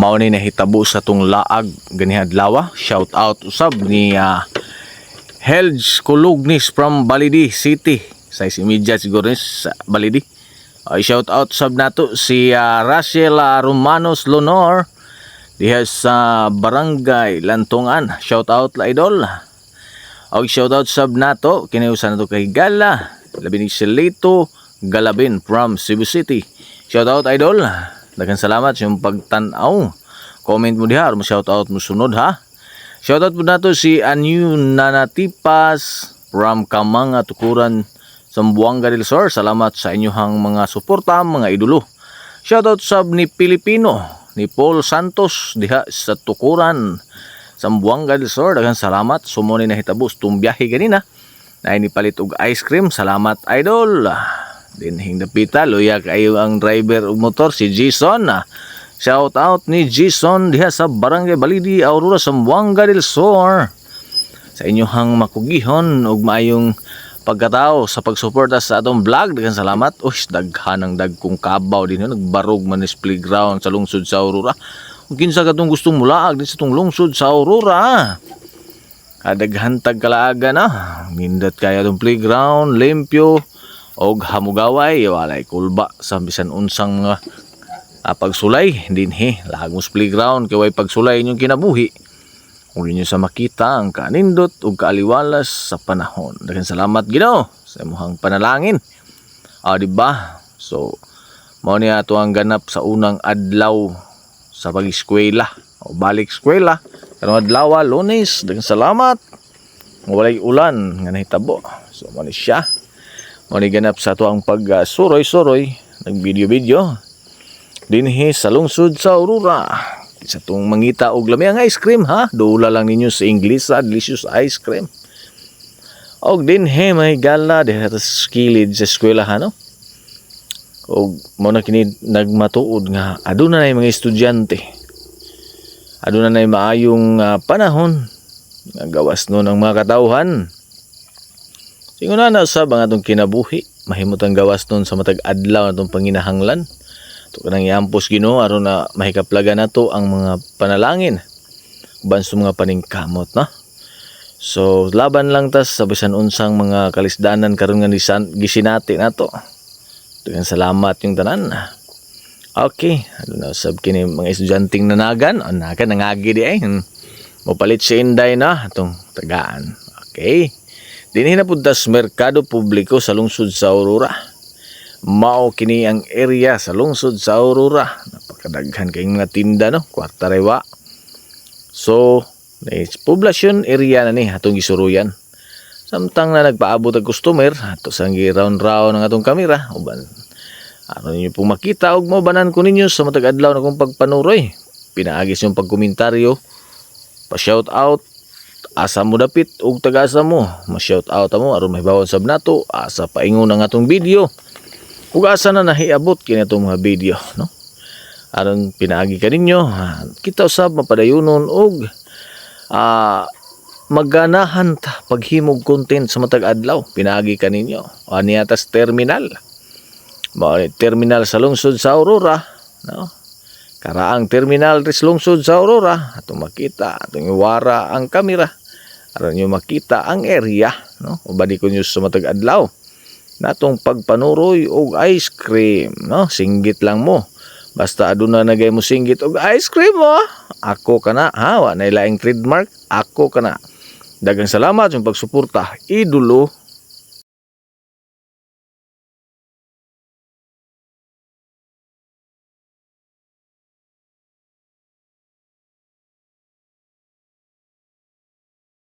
mao ni nahitabo sa tong laag ganiha adlaw shout out usab ni uh, Helge Kulugnis from Balidi City. Sa imidya siguro ni sa Balidi. Ay shout out sab nato si uh, Rachel uh, Romanos Lonor. Diha sa Barangay Lantungan shout out la idol. Og shout out sab nato kini usa nato kay Gala. Labi ni Silito Galabin from Cebu City. Shout out idol Daghang salamat sa iyong pagtan-aw. Comment mo diha, mo shout out mo sunod ha. Shout out po nato si Anyu Nanatipas from Kamanga Tukuran Sambuanga del Sur. Salamat sa inyong mga suporta mga idolo. Shout out sab ni Pilipino ni Paul Santos diha sa Tukuran Sambuanga del Sur. Daghang salamat sumo ni nahitabo sa tung biyahe ganina. Na ni palit og ice cream. Salamat idol. Dinhing dapita, luya kayo ang driver og motor si Jason. Shout out ni Jason diha sa Barangay Balidi, Aurora, Zamboanga del Sur. Sa inyohang makugihon ug maayong pagkatao sa pagsuporta sa atong vlog. Daghang salamat. Uy, daghan ang dagkong kabaw din. Nagbarog man is playground sa lungsod sa Aurora. Kung kinsa ka tong gustong mulaag din sa tong lungsod sa Aurora. Kadaghan tag kalaaga na. Nindot kaya tong playground, limpyo, og hamugaway walay kulba sa bisan unsang mga ah, pagsulay dinhi lagos playground kay way pagsulay inyong kinabuhi. Ug inyo sa makita ang kanindot ug kaaliwalas sa panahon. Daghang salamat Ginoo sa imong panalangin. Ah di ba? So mao ni ato ang ganap sa unang adlaw sa pag-eskwela o balik eskwela. Karong adlaw lunes daghang salamat. Walay ulan nga nahitabo. So mao ni siya Mao ni ganap sa ato ang pag-suroy-suroy, nag-video-video. Dinhi sa lungsod sa Aurora. Sa tong mangita og lami ang ice cream ha. Dula lang ninyo sa English sa delicious ice cream. Og dinhi may gala diha sa skilid sa eskwela ha no. Og mo na kini nagmatuod nga aduna na mga estudyante. Aduna na maayong ah, panahon nga no ng mga katawhan. Singuna na sa mga itong kinabuhi. Mahimot ang gawas nun sa matag adlaw na itong panginahanglan. Ito ka nang iampos gino, aron na mahikaplaga na to ang mga panalangin. Uban sa mga paningkamot, na? So, laban lang tas sa bisan unsang mga kalisdanan karon nga gisinati na to. Tugan salamat yung tanan. Okay, ano na sab kini mga estudyanteng nanagan, nagan nangagi di ay. Hmm. Mopalit si Inday na atong tagaan. Okay. Dinhi na sa merkado publiko sa lungsod sa Aurora. Mao kini ang area sa lungsod sa Aurora. Napakadaghan kayong mga tinda no, kwarta rewa. So, is poblasyon area na ni atong gisuruyan. Samtang na nagpaabot ang customer, ato sang round-round ng atong kamera, uban. Ano ninyo pong makita og mabanan ko ninyo sa matag adlaw na kong pagpanuroy. Pinaagis yung pagkomentaryo, pa-shout out, asa mo dapit ug taga-asa mo? Ma-shout out mo aron mahibawan sab nato. Asa paingon ang atong video? Ug asa na nahiabot kini atong mga video no? Aron pinaagi ka ninyo kita usab mapadayunon og ah maganahan ta paghimog content sa matag adlaw. Pinaagi ka ninyo. Ani atas terminal. Mao terminal sa lungsod sa Aurora no? Karaang terminal ris lungsod sa Aurora. Atong makita atong iwara ang kamera aron nyo makita ang area no? Ubadi ko nyo sa matag adlaw. Natong pagpanuroy og ice cream no? Singgit lang mo. Basta aduna na gay mo singgit og ice cream mo ako kana ha wa na ilaing trademark. Ako kana dagang salamat sa pagsuporta. Idolo